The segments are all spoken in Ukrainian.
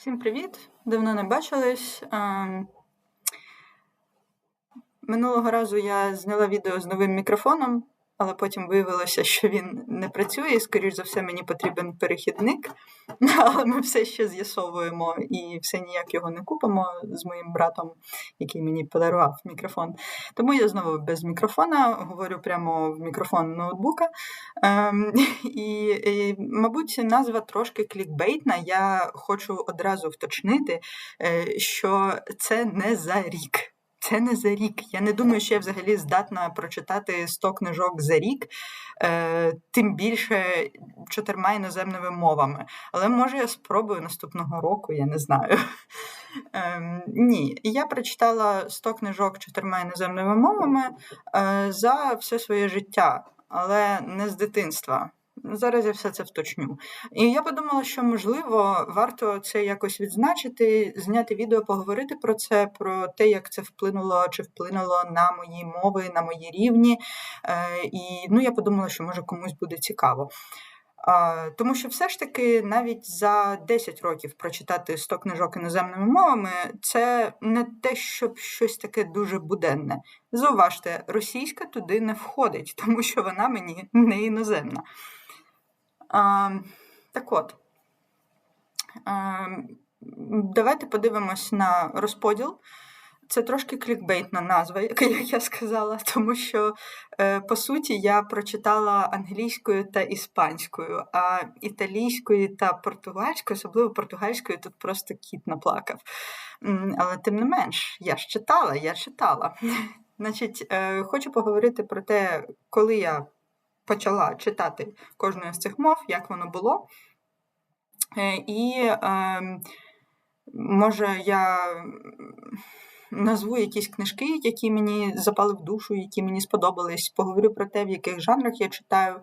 Всім привіт! Давно не бачились. Ем, Минулого разу я зняла відео з новим мікрофоном, але потім виявилося, що він не працює, і, скоріш за все, мені потрібен перехідник. Але ми все ще з'ясовуємо і все ніяк його не купимо з моїм братом, який мені подарував мікрофон. Тому я знову без мікрофона говорю прямо в мікрофон ноутбука. Ем, і, і, мабуть, назва трошки клікбейтна. Я хочу одразу вточнити, е, що це не за рік. Це не за рік. Я не думаю, що я взагалі здатна прочитати 100 книжок за рік, е, тим більше чотирма іноземними мовами. Але може я спробую наступного року, я не знаю. Е, ні, я прочитала 100 книжок чотирма іноземними мовами е, за все своє життя, але не з дитинства. Зараз я все це вточню. І я подумала, що можливо варто це якось відзначити, зняти відео, поговорити про це, про те, як це вплинуло чи вплинуло на мої мови, на мої рівні. Е, І ну, я подумала, що може комусь буде цікаво. Тому що все ж таки навіть за 10 років прочитати 100 книжок іноземними мовами це не те, щоб щось таке дуже буденне. Зауважте, російська туди не входить, тому що вона мені не іноземна. А, Так от, давайте подивимось на розподіл. Це трошки клікбейтна назва, як я сказала, тому що, е, по суті, я прочитала англійською та іспанською, а італійською та португальською, особливо португальською, тут просто кіт наплакав. Але тим не менш, я ж читала, я читала. Значить, е, хочу поговорити про те, коли я почала читати кожну з цих мов, як воно було. Е, і е, може я назву якісь книжки, які мені запали в душу, які мені сподобались, поговорю про те, в яких жанрах я читаю.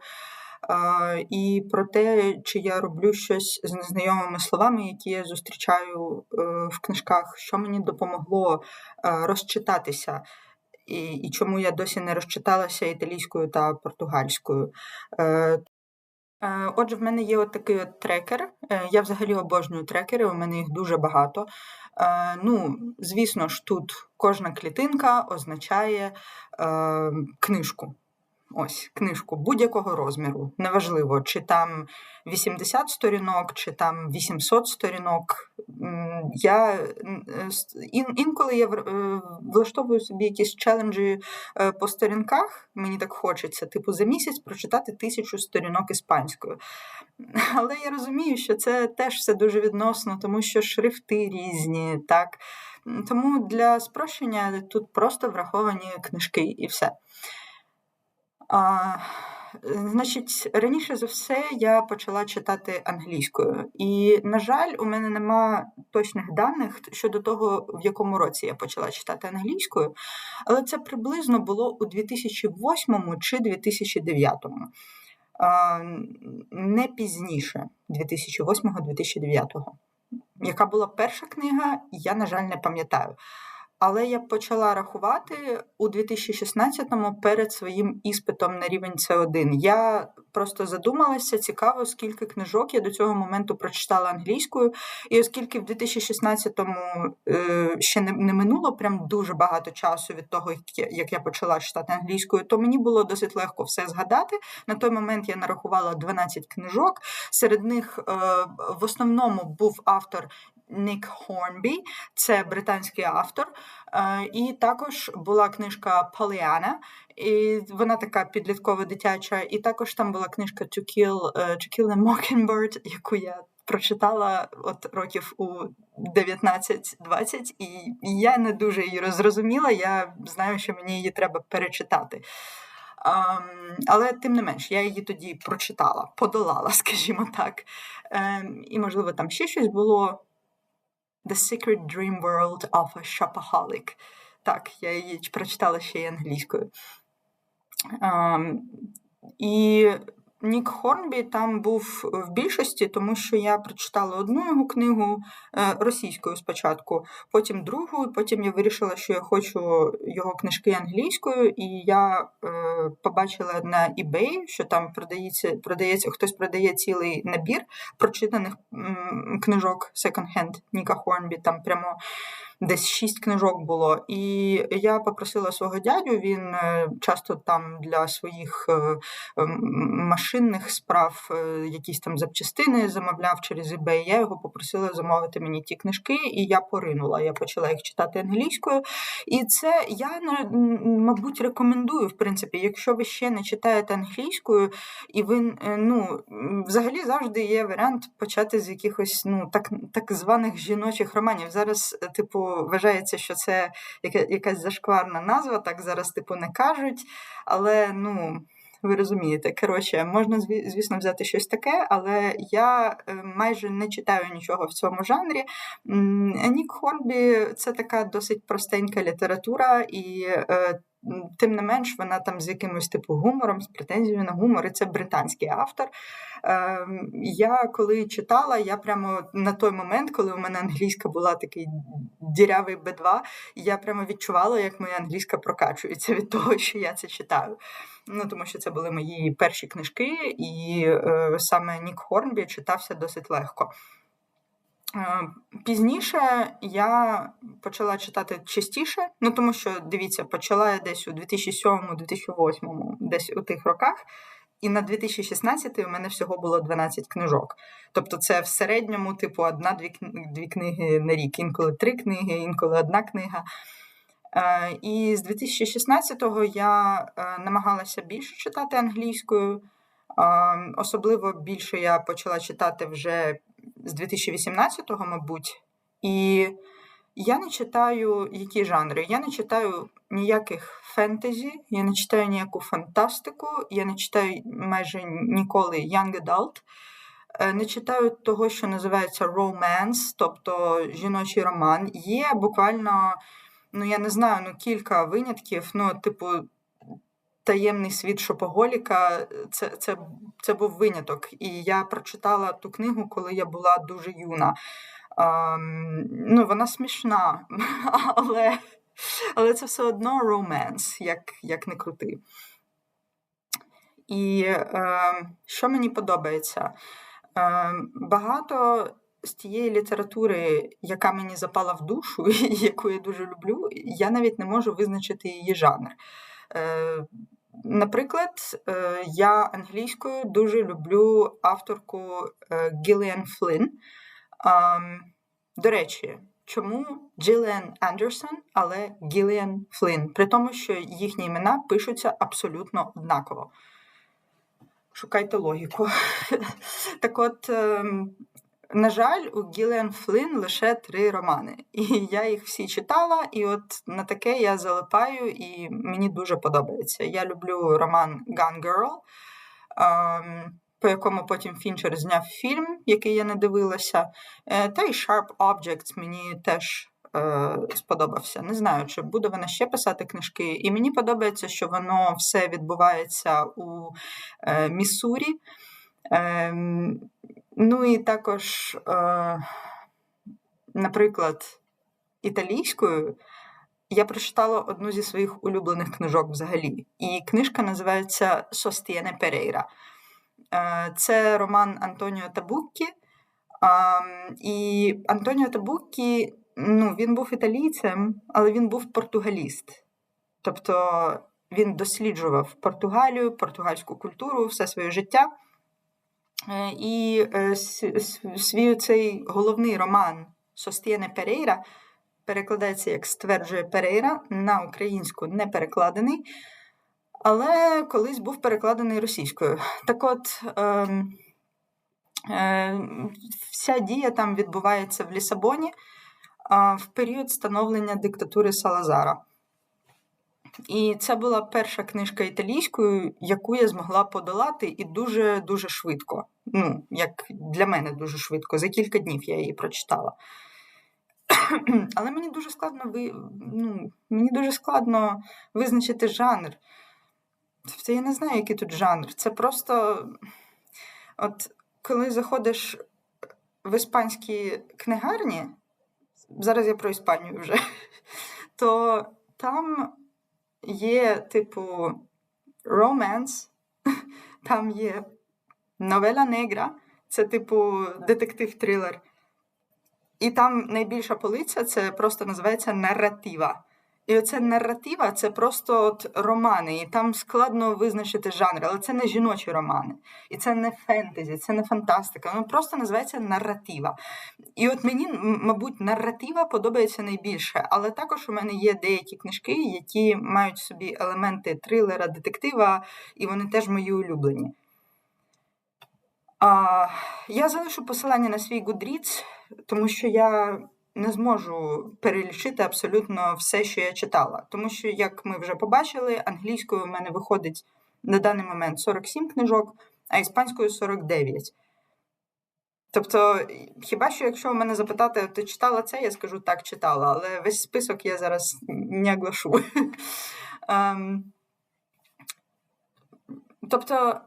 І про те, чи я роблю щось з незнайомими словами, які я зустрічаю е, в книжках, що мені допомогло розчитатися і і чому я досі не розчиталася італійською та португальською. Е, е, Отже, в мене є от такий от трекер. Е, я взагалі обожнюю трекери, у мене їх дуже багато. Ну, Звісно ж, тут кожна клітинка означає книжку. Ось книжку будь-якого розміру. Неважливо, чи там 80 сторінок, чи там 800 сторінок. Я е, Інколи я е, влаштовую собі якісь челенджі е, по сторінках. Мені так хочеться, типу, за місяць прочитати тисячу сторінок іспанською. Але я розумію, що це теж все дуже відносно, тому що шрифти різні. так. Тому для спрощення тут просто враховані книжки і все. А, Значить, раніше за все я почала читати англійською, і, на жаль, у мене нема точних даних щодо того, в якому році я почала читати англійською, але це приблизно було у 2008 чи 2009. Не пізніше 2008-2009. Яка була перша книга, я, на жаль, не пам'ятаю. Але я почала рахувати у 2016-му перед своїм іспитом на рівень С1. Я просто задумалася, цікаво, скільки книжок я до цього моменту прочитала англійською. І оскільки в 2016-му е, ще не, не минуло прям дуже багато часу від того, як я, як я почала читати англійською, то мені було досить легко все згадати. На той момент я нарахувала 12 книжок. Серед них е, в основному був автор Нік Хорнбі, це британський автор. Е, і також була книжка Поліана, і вона така підліткова дитяча. І також там була книжка To Kill, е, To Kill a Mockingbird, яку я прочитала от років у 19-20, і я не дуже її розрозуміла. Я знаю, що мені її треба перечитати. Um, але тим не менш, я її тоді прочитала, подолала, скажімо так. Um, і, можливо, там ще щось було. The Secret Dream World of a Shopaholic. Так, я її прочитала ще й англійською. Um, і Нік Хорнбі там був в більшості, тому що я прочитала одну його книгу е, російською спочатку, потім другу, потім я вирішила, що я хочу його книжки англійською, і я е, побачила на eBay, що там продається, продається хтось продає цілий набір прочитаних книжок секонд-хенд Ніка Хорнбі. Там прямо десь шість книжок було. І я попросила свого дядю, він е, часто там для своїх е, машинних справ е, якісь там запчастини замовляв через eBay. Я його попросила замовити мені ті книжки, і я поринула. Я почала їх читати англійською. І це я мабуть рекомендую, в принципі, якщо ви ще не читаєте англійською, і ви ну взагалі завжди є варіант почати з якихось ну так так званих жіночих романів. Зараз, типу вважається, що це якась зашкварна назва, так зараз типу не кажуть. Але ну. Ви розумієте, коротше, можна, звісно, взяти щось таке, але я е, майже не читаю нічого в цьому жанрі. Нік Хорбі це така досить простенька література, і е, тим не менш, вона там з якимось типу гумором, з претензією на гумор, і це британський автор. Ем, я коли читала, я прямо на той момент, коли у мене англійська була такий дірявий Б2, я прямо відчувала, як моя англійська прокачується від того, що я це читаю. Ну, Тому що це були мої перші книжки, і е, саме Нік Хорнбі читався досить легко. Е, пізніше я почала читати частіше, ну тому що дивіться, почала я десь у 2007-2008, десь у тих роках, і на 2016 у мене всього було 12 книжок. Тобто, це в середньому, типу, одна-дві дві книги на рік, інколи три книги, інколи одна книга. Е, і з 2016-го я е, намагалася більше читати англійською. Особливо більше я почала читати вже з 2018-го, мабуть, і я не читаю які жанри. Я не читаю ніяких фентезі, я не читаю ніяку фантастику, я не читаю майже ніколи young adult. Е, не читаю того, що називається romance, тобто жіночий роман. Є буквально, ну я не знаю, ну кілька винятків, ну, типу, таємний світ Шопоголіка це це, це був виняток. І я прочитала ту книгу, коли я була дуже юна. А, ну, Вона смішна, але але це все одно романс, як як не крути. І е, що мені подобається? Е, Багато з тієї літератури, яка мені запала в душу, і яку я дуже люблю, я навіть не можу визначити її жанр. Е, Наприклад, е, я англійською дуже люблю авторку Гіліан Флинн. До речі, чому Джиліан Андерсон, але Гіліан Флинн, при тому, що їхні імена пишуться абсолютно однаково. Шукайте логіку. Так от, ем, на жаль, у Гіліан Флинн лише три романи. І я їх всі читала, і от на таке я залипаю, і мені дуже подобається. Я люблю роман Gun Girl, ем, по якому потім Фінчер зняв фільм, який я не дивилася. Е, та й Sharp Objects мені теж. Е, сподобався. Не знаю, чи буде вона ще писати книжки. І мені подобається, що воно все відбувається у е, Міссурі. Ну і також, наприклад, італійською я прочитала одну зі своїх улюблених книжок взагалі. І книжка називається Состієне Перейра. Е, це роман Антоніо Табуккі. І Антоніо Табуккі, ну, він був італійцем, але він був португаліст. Тобто він досліджував Португалію, португальську культуру все своє життя. Е, і е, свій цей головний роман Состєне Перейра перекладається, як стверджує Перейра, на українську не перекладений, але колись був перекладений російською. Так от е, е, вся дія там відбувається в Лісабоні в період становлення диктатури Салазара. І це була перша книжка італійською, яку я змогла подолати і дуже-дуже швидко. Ну, як для мене дуже швидко. За кілька днів я її прочитала. Але мені дуже складно ви... ну, мені дуже складно визначити жанр. Тобто я не знаю, який тут жанр. Це просто от коли заходиш в іспанські книгарні, зараз я про Іспанію вже, то там є, типу, романс, там є новела негра, це, типу, детектив-трилер. І там найбільша полиця це просто називається наратива. І оце наратива це просто от романи, і там складно визначити жанр, але це не жіночі романи, і це не фентезі, це не фантастика. Воно просто називається наратива. І от мені, мабуть, наратива подобається найбільше, але також у мене є деякі книжки, які мають собі елементи трилера, детектива, і вони теж мої улюблені. А, я залишу посилання на свій Goodreads, тому що я не зможу перелічити абсолютно все, що я читала. Тому що, як ми вже побачили, англійською в мене виходить на даний момент 47 книжок, а іспанською 49. Тобто, хіба що, якщо мене запитати, ти читала це, я скажу так, читала, але весь список я зараз не оглашу. Ем, Тобто,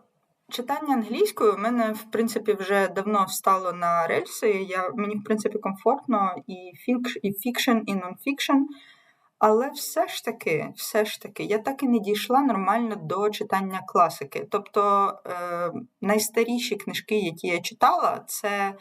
читання англійською в мене, в принципі, вже давно встало на рельси. Я, мені, в принципі, комфортно і фікш, і фікшн, і нонфікшн. Але все ж таки, все ж таки, я так і не дійшла нормально до читання класики. Тобто е, найстаріші книжки, які я читала, це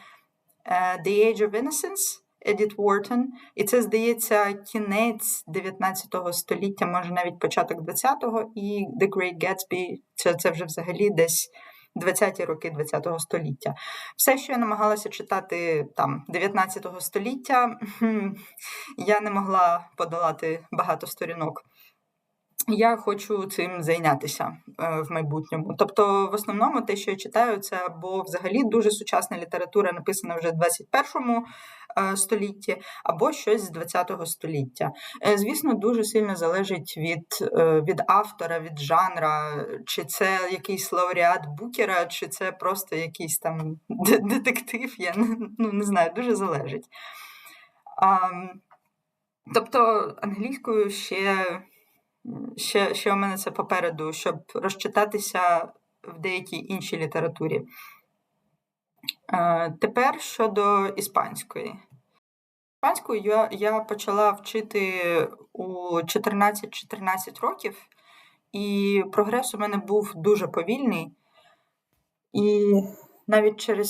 е, The Age of Innocence Едіт Уортон. І це, здається, кінець 19 століття, може навіть початок 20-го, і The Great Gatsby це, це вже взагалі десь 20-ті роки 20-го століття. Все, що я намагалася читати там 19 століття, я не могла подолати багато сторінок. Я хочу цим зайнятися е, в майбутньому. Тобто, в основному, те, що я читаю, це або взагалі дуже сучасна література, написана вже в 21 е, столітті, або щось з 20-го століття. Е, Звісно, дуже сильно залежить від, е, від автора, від жанра, чи це якийсь лауреат Букера, чи це просто якийсь там детектив. Я ну, не знаю, дуже залежить. Ам, Тобто англійською ще, ще, ще у мене це попереду, щоб розчитатися в деякій іншій літературі. Тепер щодо іспанської. Іспанську я, я почала вчити у 14-14 років, і прогрес у мене був дуже повільний. І навіть через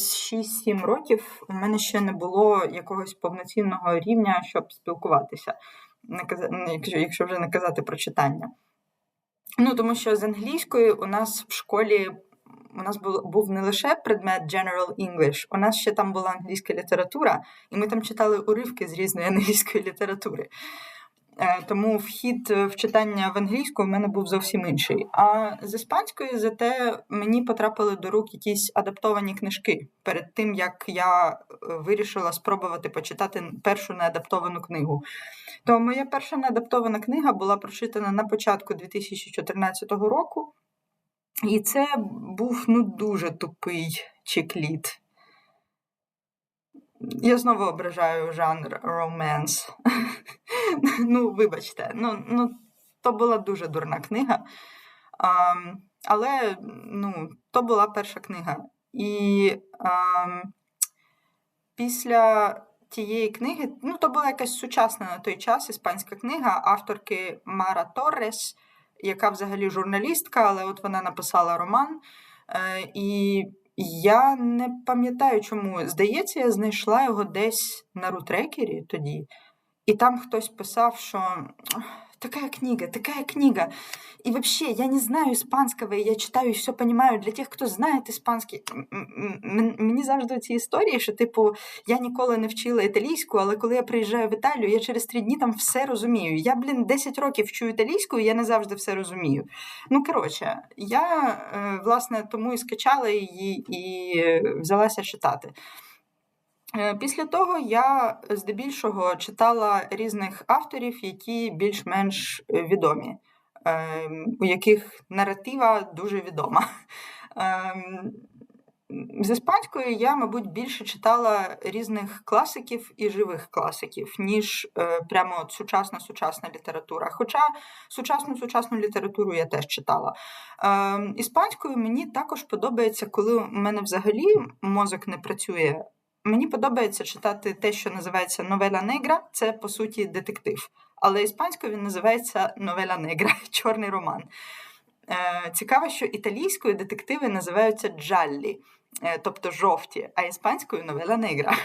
6-7 років у мене ще не було якогось повноцінного рівня, щоб спілкуватися, якщо вже не казати про читання. Ну, тому що з англійської у нас в школі у нас був, не лише предмет General English, у нас ще там була англійська література, і ми там читали уривки з різної англійської літератури. Е, Тому вхід в читання в англійську в мене був зовсім інший. А з іспанської, зате мені потрапили до рук якісь адаптовані книжки перед тим, як я е, вирішила спробувати почитати першу неадаптовану книгу. То моя перша неадаптована книга була прочитана на початку 2014 року, і це був ну дуже тупий чекліт. Я знову ображаю жанр романс. ну, вибачте, ну, ну, то була дуже дурна книга. А, але ну, то була перша книга. І а, після тієї книги, ну, то була якась сучасна на той час іспанська книга авторки Мара Торрес, яка взагалі журналістка, але от вона написала роман. Е, і я не пам'ятаю, чому. Здається, я знайшла його десь на рутрекері тоді, і там хтось писав, що такая книга, такая книга. И вообще, я не знаю испанского, и я читаю и все понимаю. Для тих, хто знає іспанський, мені завжди ці історії, що, типу, я ніколи не вчила італійську, але коли я приїжджаю в Італію, я через три дні там все розумію. Я, блін, 10 років вчу італійську, і я не завжди все розумію. Ну, коротше, я, е, власне, тому і скачала її і е, взялася читати. Е, Після того я здебільшого читала різних авторів, які більш-менш відомі, ем, у яких наратива дуже відома. Ем, з іспанської я, мабуть, більше читала різних класиків і живих класиків, ніж е, прямо от сучасна сучасна література. Хоча сучасну сучасну літературу я теж читала. Е, іспанською мені також подобається, коли у мене взагалі мозок не працює. Мені подобається читати те, що називається новела негра, це по суті детектив. Але іспанською він називається новела негра, чорний роман. Е, Цікаво, що італійською детективи називаються джаллі, е, тобто жовті, а іспанською новела негра.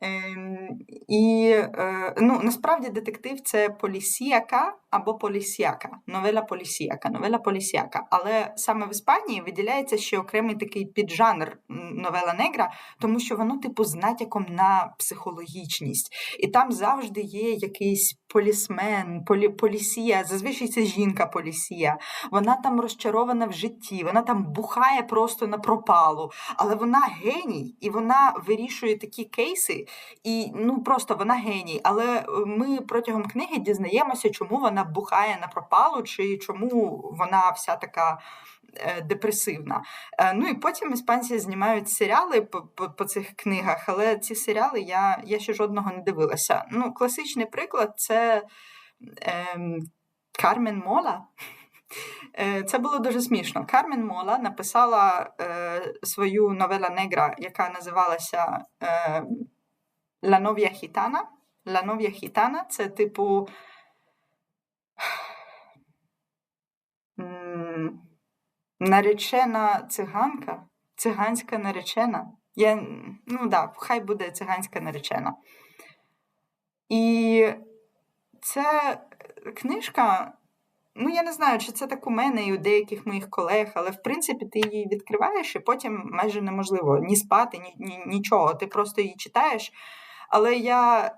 Ем, І е, ну, насправді детектив це полісіяка або полісіяка, новела полісіяка, новела полісіяка. Але саме в Іспанії виділяється ще окремий такий піджанр новела негра, тому що воно, типу, з натяком на психологічність. І там завжди є якийсь полісмен, полі, полісія, зазвичай це жінка полісія. Вона там розчарована в житті, вона там бухає просто на пропалу, але вона геній, і вона вирішує такі кейси. І ну просто вона геній. Але е, ми протягом книги дізнаємося, чому вона бухає на пропалу, чи чому вона вся така. Е, депресивна. Е, ну і потім іспанці знімають серіали по, цих книгах, але ці серіали я я ще жодного не дивилася. Ну, Класичний приклад це е, Кармен Мола. Це було дуже смішно. Кармен Мола написала е, свою новела негра, яка називалася е, La novia gitana. La novia gitana це типу. Наречена циганка, циганська наречена. Я, Ну да, хай буде циганська наречена. І це книжка, ну я не знаю, чи це так у мене і у деяких моїх колег, але в принципі ти її відкриваєш і потім майже неможливо ні спати, ні, ні нічого. Ти просто її читаєш. Але я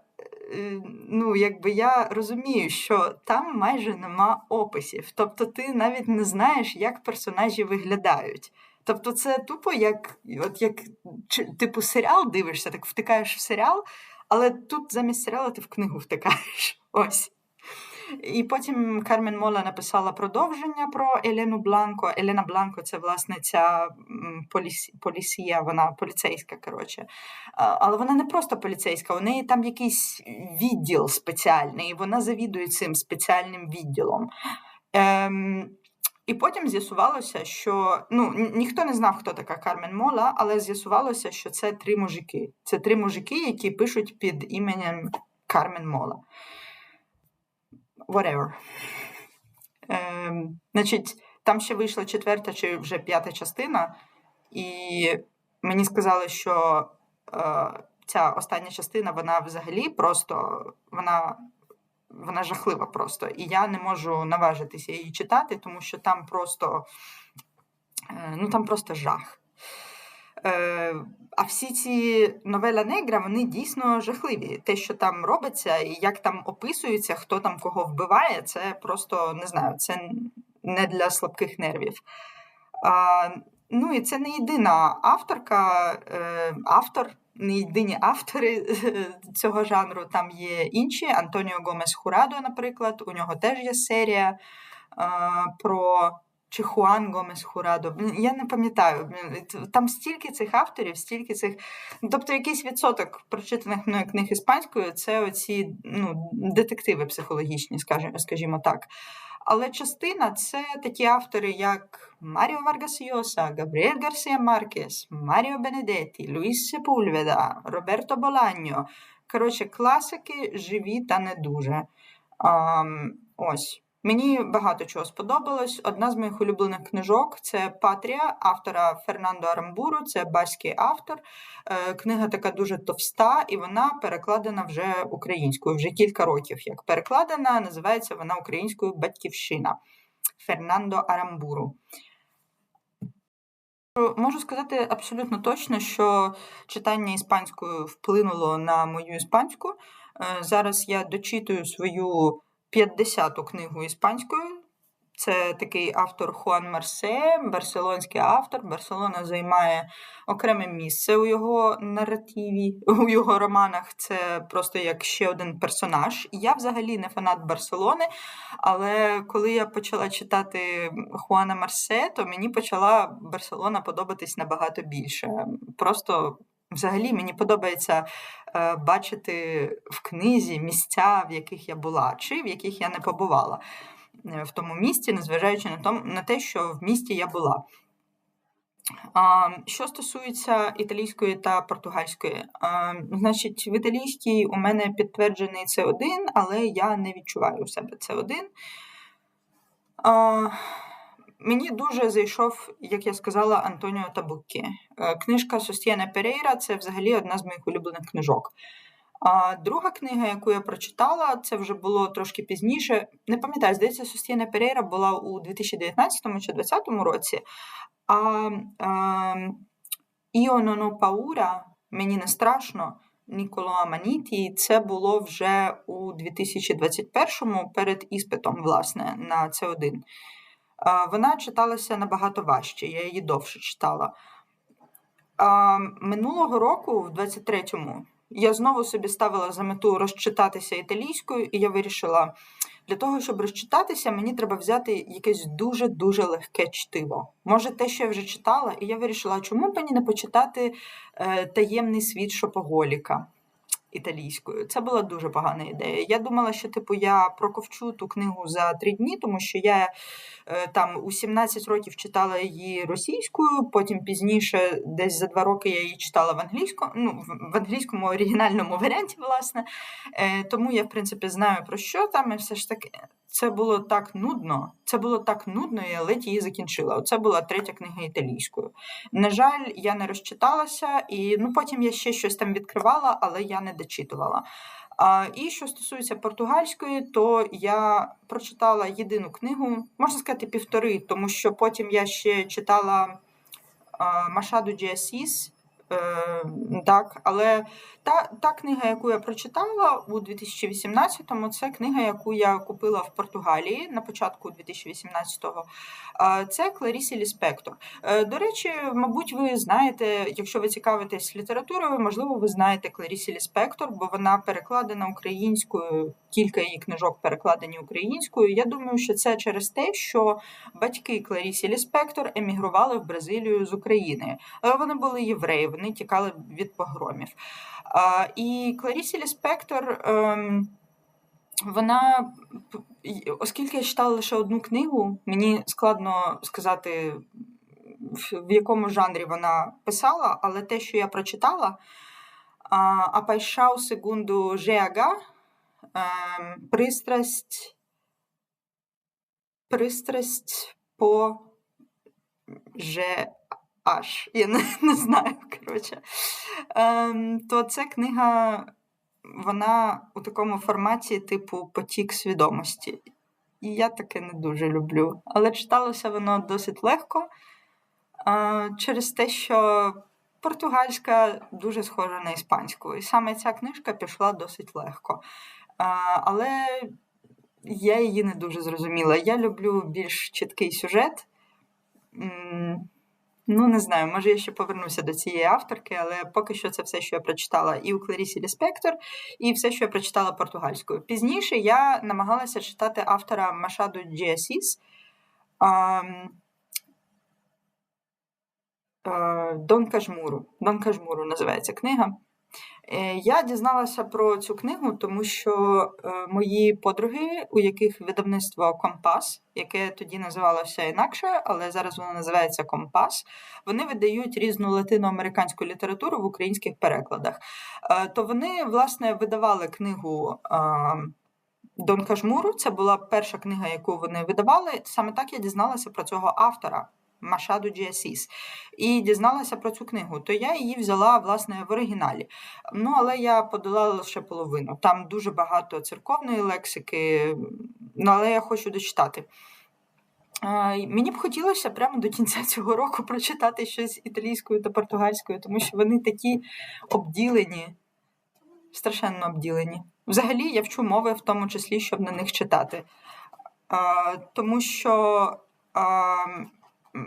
ну, якби я розумію, що там майже нема описів. Тобто ти навіть не знаєш, як персонажі виглядають. Тобто, це тупо як от як типу серіал дивишся, так втикаєш в серіал, але тут замість серіалу ти в книгу втикаєш. Ось. І потім Кармен Мола написала продовження про Елену Бланко. Елена Бланко це власне ця полісі, полісія, вона поліцейська. коротше. Але вона не просто поліцейська, у неї там якийсь відділ спеціальний, і вона завідує цим спеціальним відділом. Ем, І потім з'ясувалося, що ну, ніхто не знав, хто така Кармен Мола, але з'ясувалося, що це три мужики. Це три мужики, які пишуть під іменем Кармен Мола whatever. Е, Значить, там ще вийшла четверта чи вже п'ята частина, і мені сказали, що е, ця остання частина, вона взагалі просто вона вона жахлива просто. І я не можу наважитися її читати, тому що там просто е, ну там просто жах. Е, а всі ці новела негра, вони дійсно жахливі. Те, що там робиться, і як там описується, хто там кого вбиває, це просто не знаю, це не для слабких нервів. А, Ну і це не єдина авторка, е, автор, не єдині автори цього жанру. Там є інші. Антоніо Гомес Хурадо, наприклад, у нього теж є серія а, про чи Хуан Гомес Хурадо. Я не пам'ятаю. Там стільки цих авторів, стільки цих. Тобто якийсь відсоток прочитаних мною книг іспанською це оці ну, детективи психологічні, скажімо так. Але частина це такі автори, як Маріо Варгас Йоса, Габріель Гарсія Маркес, Маріо Бенедетті, Луїс Сепульведа, Роберто Боланьо. Коротше, класики живі та не дуже. А, Ось. Мені багато чого сподобалось. Одна з моїх улюблених книжок це Патрія автора Фернандо Арамбуру, це баський автор. Е, книга така дуже товста, і вона перекладена вже українською. Вже кілька років як перекладена, називається вона українською Батьківщина Фернандо Арамбуру. Можу сказати абсолютно точно, що читання іспанською вплинуло на мою іспанську. Е, зараз я дочитую свою 50-ту книгу іспанською. Це такий автор Хуан Марсе, барселонський автор. Барселона займає окреме місце у його наративі, у його романах. Це просто як ще один персонаж. Я взагалі не фанат Барселони, але коли я почала читати Хуана Марсе, то мені почала Барселона подобатись набагато більше. Просто Взагалі мені подобається е, бачити в книзі місця, в яких я була, чи в яких я не побувала е, в тому місті, незважаючи на, том, на те, що в місті я була. А, що стосується італійської та португальської, а, значить, в італійській у мене підтверджений це один, але я не відчуваю у себе це один. Мені дуже зайшов, як я сказала, Антоніо Табуккі. Е, книжка Состєна Перейра це взагалі одна з моїх улюблених книжок. А друга книга, яку я прочитала, це вже було трошки пізніше. Не пам'ятаю, здається, Состєна Перейра була у 2019 чи 2020 році. А Іо Ноно Паура, мені не страшно. Ніколо Аманіті, це було вже у 2021-му перед іспитом, власне, на це 1 Вона читалася набагато важче, я її довше читала. Минулого року, в 23-му, я знову собі ставила за мету розчитатися італійською, і я вирішила, для того, щоб розчитатися, мені треба взяти якесь дуже-дуже легке чтиво. Може, те, що я вже читала, і я вирішила, чому мені не почитати е, таємний світ Шопоголіка італійською. Це була дуже погана ідея. Я думала, що типу я проковчу ту книгу за три дні, тому що я е, там у 17 років читала її російською, потім пізніше, десь за два роки я її читала в англійському, ну в англійському оригінальному варіанті, власне. Е, тому я, в принципі, знаю про що там, і все ж таки. Це було так нудно, це було так нудно, я ледь її закінчила. Оце була третя книга італійською. На жаль, я не розчиталася, і ну потім я ще щось там відкривала, але я не дочитувала. А, І що стосується португальської, то я прочитала єдину книгу, можна сказати, півтори, тому що потім я ще читала Машаду Джіасіс. Е, так, Але та та книга, яку я прочитала у 2018-му, це книга, яку я купила в Португалії на початку 2018-го. Це Кларісі Ліспектор. Е, до речі, мабуть, ви знаєте, якщо ви цікавитесь літературою, можливо, ви знаєте Кларісі Ліспектор, бо вона перекладена українською, кілька її книжок перекладені українською. Я думаю, що це через те, що батьки Кларісі Ліспектор емігрували в Бразилію з України. Вони були євреї, вони тікали від погромів. І Кларісі Ліспектор. Ем, вона, оскільки я читала лише одну книгу, мені складно сказати, в якому жанрі вона писала, але те, що я прочитала, а пайшау секунду Жеага, пристрасть, пристрасть по же аж, я не, не знаю, коротше. Ем, то це книга вона у такому форматі, типу, потік свідомості. І я таке не дуже люблю. Але читалося воно досить легко а, через те, що португальська дуже схожа на іспанську. І саме ця книжка пішла досить легко. А, Але я її не дуже зрозуміла. Я люблю більш чіткий сюжет. Ну, не знаю, може, я ще повернуся до цієї авторки, але поки що це все, що я прочитала і у Кларісі Ліспектор, і все, що я прочитала португальською. Пізніше я намагалася читати автора Машаду Джіасіс. Дон Кажмуру. Дон Кажмуру називається книга. Е, я дізналася про цю книгу, тому що е, мої подруги, у яких видавництво Компас, яке тоді називалося інакше, але зараз воно називається Компас, вони видають різну латиноамериканську літературу в українських перекладах. Е, то вони, власне, видавали книгу. Дон Кажмуру, це була перша книга, яку вони видавали. Саме так я дізналася про цього автора. Машаду Джіасіс, і дізналася про цю книгу, то я її взяла власне в оригіналі. Ну, але я подолала лише половину. Там дуже багато церковної лексики, ну, але я хочу дочитати. Мені б хотілося прямо до кінця цього року прочитати щось італійською та португальською, тому що вони такі обділені, страшенно обділені. Взагалі, я вчу мови, в тому числі, щоб на них читати. тому що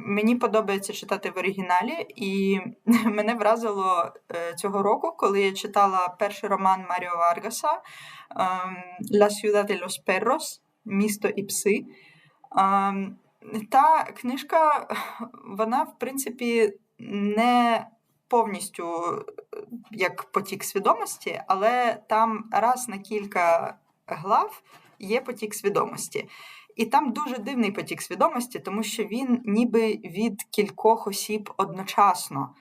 мені подобається читати в оригіналі, і мене вразило е, цього року, коли я читала перший роман Маріо Варгаса «La ciudad de los perros» Місто і пси. Та книжка, вона, в принципі, не повністю як потік свідомості, але там раз на кілька глав є потік свідомості. І там дуже дивний потік свідомості, тому що він ніби від кількох осіб одночасно.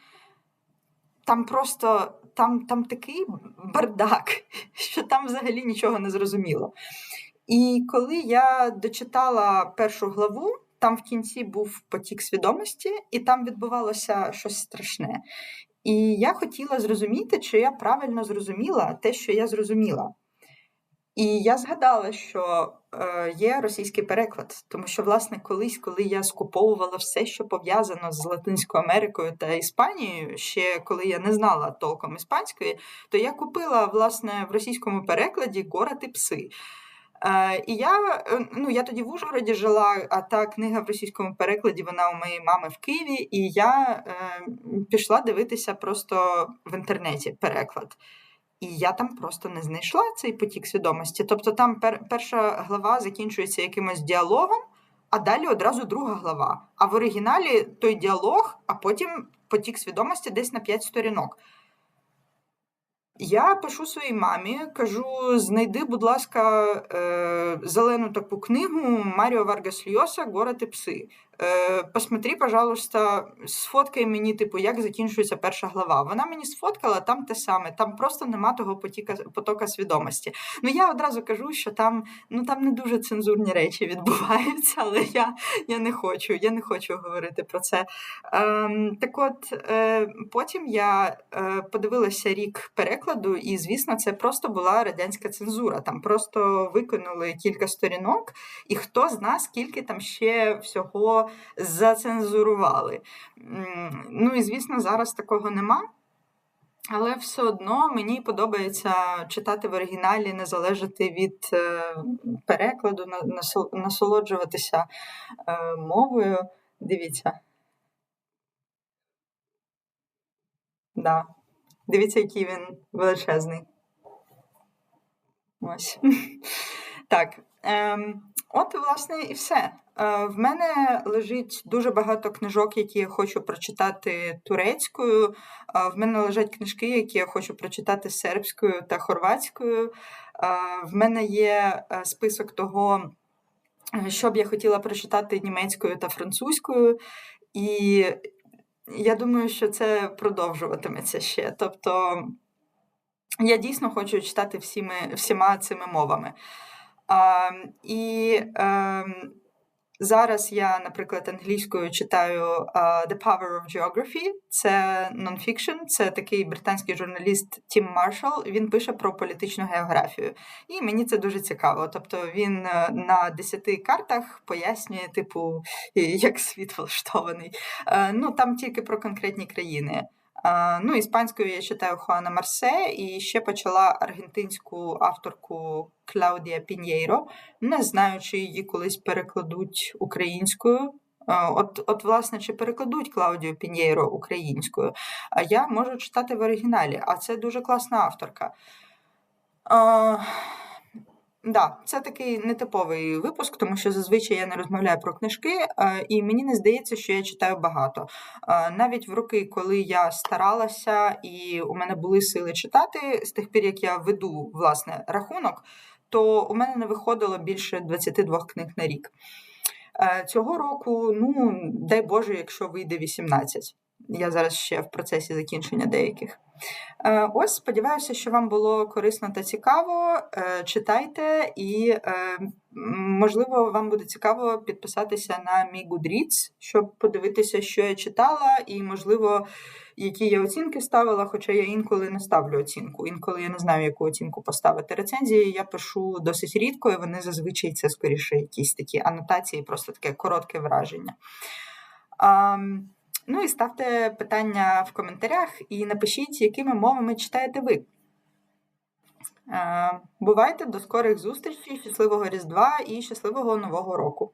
Там просто там, там такий бардак, що там взагалі нічого не зрозуміло. І коли я дочитала першу главу, там в кінці був потік свідомості, і там відбувалося щось страшне. І я хотіла зрозуміти, чи я правильно зрозуміла те, що я зрозуміла. І я згадала, що е, є російський переклад, тому що, власне, колись, коли я скуповувала все, що пов'язано з Латинською Америкою та Іспанією, ще коли я не знала толком іспанської, то я купила власне в російському перекладі «Город і пси. Е, І я е, ну, я тоді в Ужгороді жила, а та книга в російському перекладі вона у моєї мами в Києві, і я е, пішла дивитися просто в інтернеті переклад. І я там просто не знайшла цей потік свідомості. Тобто там пер, перша глава закінчується якимось діалогом, а далі одразу друга глава. А в оригіналі той діалог, а потім потік свідомості десь на 5 сторінок. Я пишу своїй мамі, кажу: знайди, будь ласка, е, зелену таку книгу Маріо Варгас Льоса Город і пси. Е, посмотри, пожалуйста, сфоткай мені, типу, як закінчується перша глава. Вона мені сфоткала там те саме, там просто нема того потіка, потока свідомості. Ну я одразу кажу, що там ну там не дуже цензурні речі відбуваються, але я я не хочу, я не хочу говорити про це. Е, так от е, потім я е, подивилася рік перекладу, і, звісно, це просто була радянська цензура. Там просто викинули кілька сторінок, і хто з нас скільки там ще всього зацензурували. Ну і звісно, зараз такого нема. Але все одно мені подобається читати в оригіналі, не залежати від е, перекладу, насолоджуватися е, мовою. Дивіться. Да. Дивіться, який він величезний. Ось. Так. Ем, От, власне, і все. Е, в мене лежить дуже багато книжок, які я хочу прочитати турецькою. Е, в мене лежать книжки, які я хочу прочитати сербською та хорватською. Е, в мене є список того, що б я хотіла прочитати німецькою та французькою. І я думаю, що це продовжуватиметься ще. Тобто я дійсно хочу читати всіми, всіма цими мовами. І а, ем, зараз я, наприклад, англійською читаю The Power of Geography, це нонфікшн, це такий британський журналіст Тім Маршал. Він пише про політичну географію. І мені це дуже цікаво. Тобто він е, на десяти картах пояснює, типу, як світ влаштований. Uh, ну там тільки про конкретні країни. Ну, Іспанською я читаю Хуана Марсе і ще почала аргентинську авторку Клаудія Піньєйро, не знаю, чи її колись перекладуть українською. От, от, власне, чи перекладуть Клаудію Піньєйро українською, а я можу читати в оригіналі, а це дуже класна авторка. Да, це такий нетиповий випуск, тому що зазвичай я не розмовляю про книжки, е, і мені не здається, що я читаю багато. Е, навіть в роки, коли я старалася і у мене були сили читати, з тих пір, як я веду власне рахунок, то у мене не виходило більше 22 книг на рік. Е, цього року, ну дай Боже, якщо вийде 18. Я зараз ще в процесі закінчення деяких. Е, ось, сподіваюся, що вам було корисно та цікаво. Е, читайте, і, е, можливо, вам буде цікаво підписатися на мій Goodreads, щоб подивитися, що я читала, і, можливо, які я оцінки ставила, хоча я інколи не ставлю оцінку. Інколи я не знаю, яку оцінку поставити. Рецензії я пишу досить рідко, і вони зазвичай це скоріше якісь такі анотації, просто таке коротке враження. Ну і ставте питання в коментарях і напишіть, якими мовами читаєте ви. Е, Бувайте до скорих зустрічей, щасливого Різдва і щасливого Нового року.